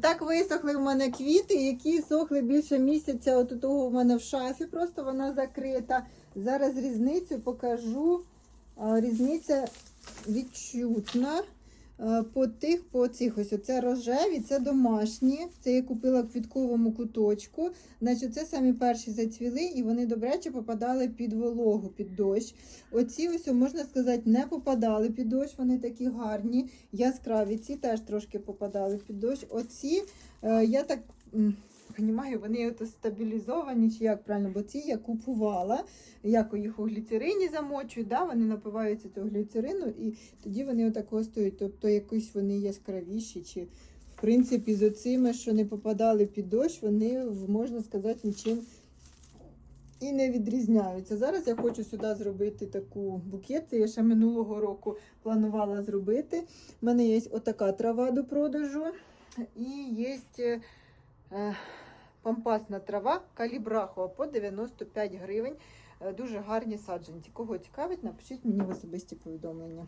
Так висохли в мене квіти, які сохли більше місяця. От того в мене в шафі, просто вона закрита. Зараз різницю покажу. Різниця відчутна. Е, По тих, по цих ось оце рожеві, це домашні. Це я купила в квітковому куточку. Значить, це самі перші зацвіли, і вони добряче попадали під вологу, під дощ. Оці ось, можна сказати, не попадали під дощ, вони такі гарні, яскраві. Ці теж трошки попадали під дощ. Оці, е, я так розумію, вони стабілізовані, чи як правильно, бо ці я купувала. Як їх у гліцерині замочують, да, вони напиваються цього гліцерину, і тоді вони отако стоять. Тобто якось вони яскравіші, чи в принципі з оцими, що не попадали під дощ, вони, можна сказати, нічим і не відрізняються. Зараз я хочу сюди зробити таку букет. Це я ще минулого року планувала зробити. У мене є отака трава до продажу. І є пампасна трава калібрахова по 95 гривень. Е, Дуже гарні саджанці. Кого цікавить, напишіть мені в особисті повідомлення.